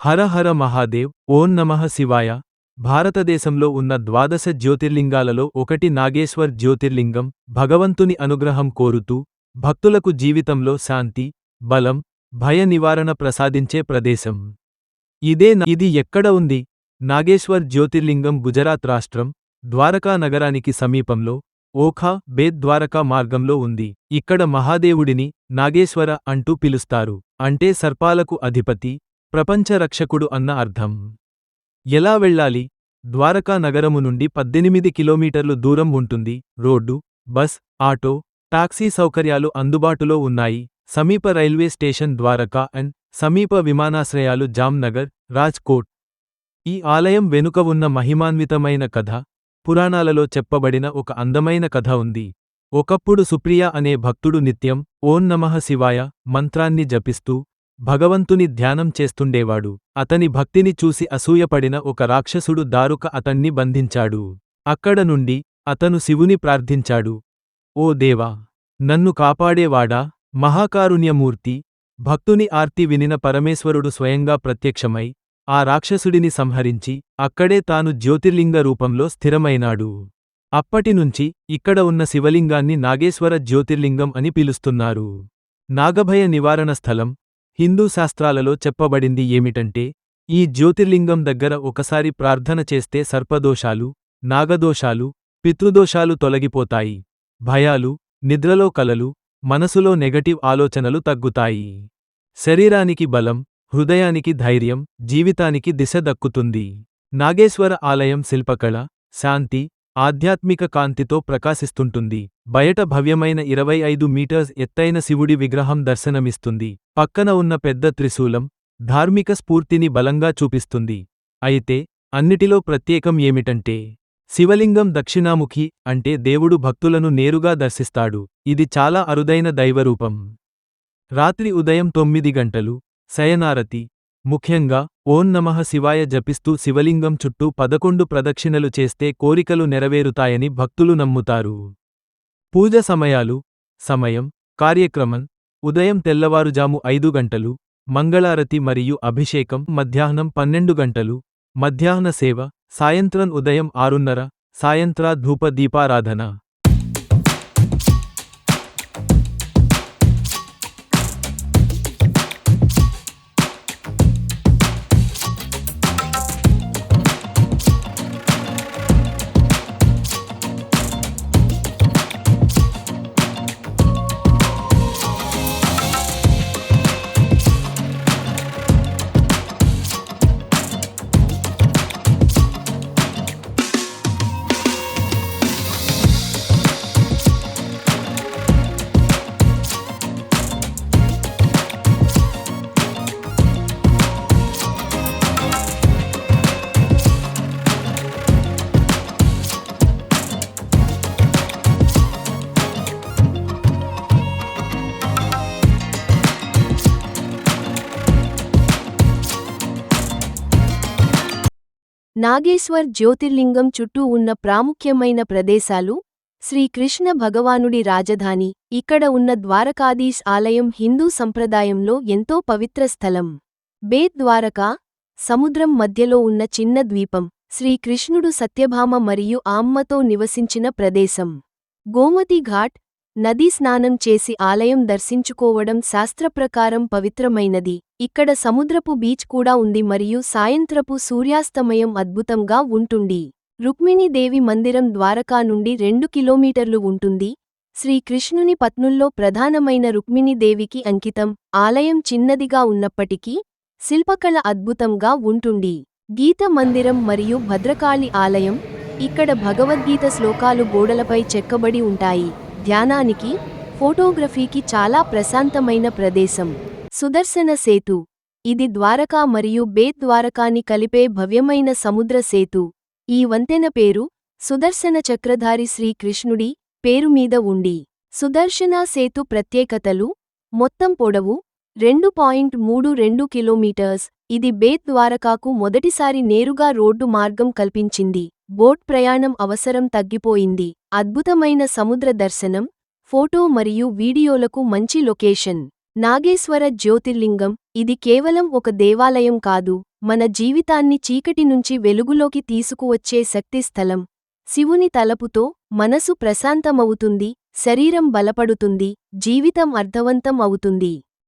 హర హర మహాదేవ్ ఓం నమః శివాయ. భారతదేశంలో ఉన్న ద్వాదశ జ్యోతిర్లింగాలలో ఒకటి నాగేశ్వర్ జ్యోతిర్లింగం భగవంతుని అనుగ్రహం కోరుతూ భక్తులకు జీవితంలో శాంతి బలం భయ నివారణ ప్రసాదించే ప్రదేశం. ఇదే ఇది ఎక్కడ ఉంది? నాగేశ్వర్ జ్యోతిర్లింగం గుజరాత్ రాష్ట్రం ద్వారకా నగరానికి సమీపంలో ఓఖా బేద్ ద్వారకా మార్గంలో ఉంది. ఇక్కడ మహాదేవుడిని నాగేశ్వర అంటూ పిలుస్తారు. అంటే సర్పాలకు అధిపతి ప్రపంచ రక్షకుడు అన్న అర్థం. ఎలా వెళ్ళాలి? ద్వారకా నగరము నుండి పద్దెనిమిది కిలోమీటర్లు దూరం ఉంటుంది. రోడ్డు బస్ ఆటో టాక్సీ సౌకర్యాలు అందుబాటులో ఉన్నాయి. సమీప రైల్వే స్టేషన్ ద్వారకా అండ్ సమీప విమానాశ్రయాలు జామ్నగర్ రాజ్కోట్. ఈ ఆలయం వెనుక ఉన్న మహిమాన్వితమైన కథ పురాణాలలో చెప్పబడిన ఒక అందమైన కథ ఉంది. ఒకప్పుడు సుప్రియ అనే భక్తుడు నిత్యం ఓం నమః శివాయ మంత్రాన్ని జపిస్తూ భగవంతుని ధ్యానం చేస్తుండేవాడు. అతని భక్తిని చూసి అసూయపడిన ఒక రాక్షసుడు దారుక అతన్ని బంధించాడు. అక్కడ నుండి అతను శివుని ప్రార్థించాడు. ఓ దేవా నన్ను కాపాడేవాడా? మహాకారుణ్యమూర్తి భక్తుని ఆర్తి వినిన పరమేశ్వరుడు స్వయంగా ప్రత్యక్షమై ఆ రాక్షసుడిని సంహరించి అక్కడే తాను జ్యోతిర్లింగ రూపంలో స్థిరమైనాడు. అప్పటినుంచి ఇక్కడ ఉన్న శివలింగాన్ని నాగేశ్వర జ్యోతిర్లింగం అని పిలుస్తున్నారు. నాగభయ నివారణ స్థలం హిందూ శాస్త్రాలలో చెప్పబడింది ఏమిటంటే ఈ జ్యోతిర్లింగం దగ్గర ఒకసారి ప్రార్థన చేస్తే సర్పదోషాలు నాగదోషాలు పితృదోషాలు తొలగిపోతాయి. భయాలు నిద్రలో కలలు మనసులో నెగటివ్ ఆలోచనలు తగ్గుతాయి. శరీరానికి బలం హృదయానికి ధైర్యం జీవితానికి దిశ దక్కుతుంది. నాగేశ్వర ఆలయం శిల్పకళ శాంతి ఆధ్యాత్మిక కాంతితో ప్రకాశిస్తుంటుంది. బయట భవ్యమైన ఇరవై ఐదు మీటర్స్ ఎత్తైన శివుడి విగ్రహం దర్శనమిస్తుంది. పక్కన ఉన్న పెద్ద త్రిశూలం ధార్మిక స్ఫూర్తిని బలంగా చూపిస్తుంది. అయితే అన్నిటిలో ప్రత్యేకం ఏమిటంటే శివలింగం దక్షిణాముఖి అంటే దేవుడు భక్తులను నేరుగా దర్శిస్తాడు. ఇది చాలా అరుదైన దైవరూపం. రాత్రి ఉదయం తొమ్మిది గంటలు శయనారతి ముఖ్యంగా ఓం నమః శివాయ జపిస్తూ శివలింగం చుట్టూ పదకొండు ప్రదక్షిణలు చేస్తే కోరికలు నెరవేరుతాయని భక్తులు నమ్ముతారు. పూజ సమయాలు సమయం కార్యక్రమం ఉదయం తెల్లవారుజాము ఐదు గంటలు మంగళారతి మరియు అభిషేకం మధ్యాహ్నం పన్నెండు గంటలు మధ్యాహ్న సేవ సాయంత్రం ఉదయం ఆరున్నర సాయంత్ర ధూప దీపారాధన నాగేశ్వర్ జ్యోతిర్లింగం చుట్టూ ఉన్న ప్రాముఖ్యమైన ప్రదేశాలు శ్రీకృష్ణ భగవానుడి రాజధాని. ఇక్కడ ఉన్న ద్వారకాధీశ్ ఆలయం హిందూ సంప్రదాయంలో ఎంతో పవిత్ర స్థలం. బేద్ ద్వారకా సముద్రం మధ్యలో ఉన్న చిన్న ద్వీపం శ్రీకృష్ణుడు సత్యభామ మరియు ఆమ్మతో నివసించిన ప్రదేశం. గోమతి ఘాట్ నదీ స్నానం చేసి ఆలయం దర్శించుకోవడం శాస్త్రప్రకారం పవిత్రమైనది. ఇక్కడ సముద్రపు బీచ్ కూడా ఉంది మరియు సాయంత్రపు సూర్యాస్తమయం అద్భుతంగా ఉంటుంది. రుక్మిణీదేవి మందిరం ద్వారకా నుండి రెండు కిలోమీటర్లు ఉంటుంది. శ్రీకృష్ణుని పత్నుల్లో ప్రధానమైన రుక్మిణీదేవికి అంకితం. ఆలయం చిన్నదిగా ఉన్నప్పటికీ శిల్పకళ అద్భుతంగా ఉంటుంది. గీత మందిరం మరియు భద్రకాళి ఆలయం ఇక్కడ భగవద్గీత శ్లోకాలు గోడలపై చెక్కబడి ఉంటాయి. ధ్యానానికి ఫోటోగ్రఫీకి చాలా ప్రశాంతమైన ప్రదేశం. సుదర్శన సేతు. ఇది ద్వారకా మరియు బేత్ ద్వారకాని కలిపే భవ్యమైన సముద్ర సేతు. ఈ వంతెన పేరు సుదర్శన చక్రధారి శ్రీకృష్ణుడి పేరు మీద ఉండి. సుదర్శన సేతు ప్రత్యేకతలు మొత్తం పొడవు రెండు పాయింట్ మూడు రెండు కిలోమీటర్స్. ఇది బేత్ ద్వారకాకు మొదటిసారి నేరుగా రోడ్డు మార్గం కల్పించింది. బోట్ ప్రయాణం అవసరం తగ్గిపోయింది. అద్భుతమైన సముద్ర దర్శనం ఫోటో మరియు వీడియోలకు మంచి లొకేషన్. నాగేశ్వర జ్యోతిర్లింగం ఇది కేవలం ఒక దేవాలయం కాదు మన జీవితాన్ని చీకటి నుంచి వెలుగులోకి తీసుకువచ్చే శక్తి స్థలం. శివుని తలపుతో మనసు ప్రశాంతమవుతుంది శరీరం బలపడుతుంది జీవితం అర్థవంతం అవుతుంది.